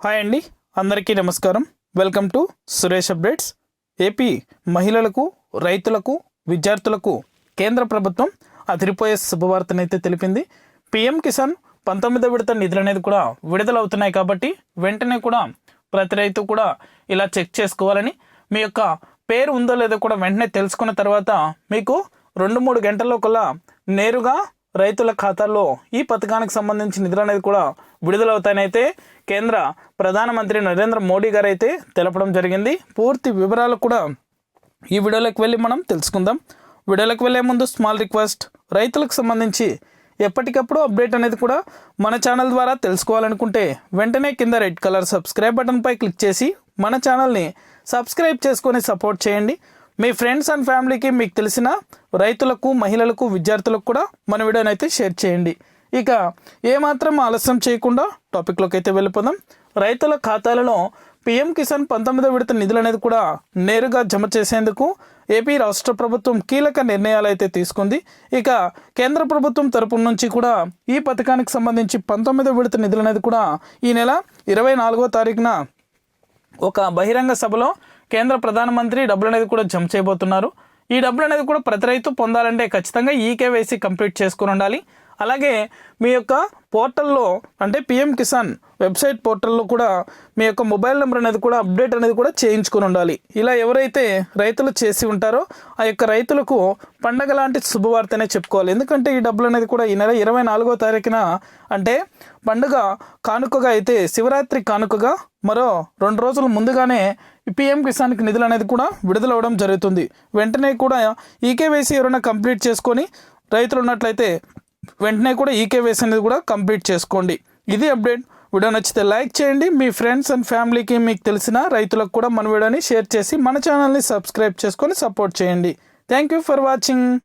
Hi అండి అందరికీ నమస్కారం. Welcome to Suresh updates. AP మహిళలకు రైతులకు విద్యార్థులకు కేంద్ర ప్రభుత్వం అదిరిపోయే శుభవార్తనైతే తెలిపింది. పిఎం కిసాన్ పంతొమ్మిదో విడత నిధులు అనేది కూడా విడుదలవుతున్నాయి కాబట్టి వెంటనే కూడా ప్రతి రైతు కూడా ఇలా చెక్ చేసుకోవాలని మీ యొక్క పేరు ఉందో లేదో కూడా వెంటనే తెలుసుకున్న తర్వాత మీకు రెండు మూడు గంటల్లో నేరుగా రైతుల ఖాతాల్లో ఈ పథకానికి సంబంధించి నిధులు అనేది కూడా విడుదలవుతాయనైతే కేంద్ర ప్రధానమంత్రి నరేంద్ర మోడీ గారు అయితే తెలపడం జరిగింది. పూర్తి వివరాలు కూడా ఈ వీడియోలోకి వెళ్ళి మనం తెలుసుకుందాం. వీడియోలోకి వెళ్ళే ముందు స్మాల్ రిక్వెస్ట్ రైతులకు సంబంధించి ఎప్పటికప్పుడు అప్డేట్ అనేది కూడా మన ఛానల్ ద్వారా తెలుసుకోవాలనుకుంటే వెంటనే కింద రెడ్ కలర్ సబ్స్క్రైబ్ బటన్పై క్లిక్ చేసి మన ఛానల్ని సబ్స్క్రైబ్ చేసుకొని సపోర్ట్ చేయండి. మీ ఫ్రెండ్స్ అండ్ ఫ్యామిలీకి మీకు తెలిసిన రైతులకు మహిళలకు విద్యార్థులకు కూడా మన వీడియోని అయితే షేర్ చేయండి. ఇక ఏమాత్రం ఆలస్యం చేయకుండా టాపిక్లోకి అయితే వెళ్ళిపోదాం. రైతుల ఖాతాలలో పీఎం కిసాన్ పంతొమ్మిదో విడత నిధులు అనేది కూడా నేరుగా జమ చేసేందుకు ఏపీ రాష్ట్ర ప్రభుత్వం కీలక నిర్ణయాలు అయితే తీసుకుంది. ఇక కేంద్ర ప్రభుత్వం తరపు నుంచి కూడా ఈ పథకానికి సంబంధించి పంతొమ్మిదో విడత నిధులు అనేది కూడా ఈ నెల ఇరవై నాలుగో తారీఖున ఒక బహిరంగ సభలో కేంద్ర ప్రధానమంత్రి డబ్బులు అనేది కూడా జమ చేయబోతున్నారు. ఈ డబ్బులు అనేది కూడా ప్రతి రైతు పొందాలంటే ఖచ్చితంగా ఈ కేవైసీ కంప్లీట్ చేసుకుని ఉండాలి. అలాగే మీ యొక్క పోర్టల్లో అంటే పిఎం కిసాన్ వెబ్సైట్ పోర్టల్లో కూడా మీ యొక్క మొబైల్ నెంబర్ అనేది కూడా అప్డేట్ అనేది కూడా చేయించుకుని ఉండాలి. ఇలా ఎవరైతే రైతులు చేసి ఉంటారో ఆ యొక్క రైతులకు పండగ లాంటి శుభవార్తనే చెప్పుకోవాలి. ఎందుకంటే ఈ డబ్బులు అనేది కూడా ఈ నెల ఇరవై నాలుగో తారీఖున అంటే పండుగ కానుకగా అయితే శివరాత్రి కానుకగా మరో రెండు రోజుల ముందుగానే పిఎం కిసాన్కి నిధులు అనేది కూడా విడుదలవ్వడం జరుగుతుంది. వెంటనే కూడా ఈకేవైసీ ఎవరైనా కంప్లీట్ చేసుకొని రైతులు ఉన్నట్లయితే వెంటనే కూడా ఈకేవైసీ అనేది కూడా కంప్లీట్ చేసుకోండి. ఇది అప్డేట్. వీడియో నచ్చితే లైక్ చేయండి. మీ ఫ్రెండ్స్ అండ్ ఫ్యామిలీకి మీకు తెలిసిన రైతులకు కూడా మన వీడియోని షేర్ చేసి మన ఛానల్ని సబ్స్క్రైబ్ చేసుకొని సపోర్ట్ చేయండి. Thank you for watching.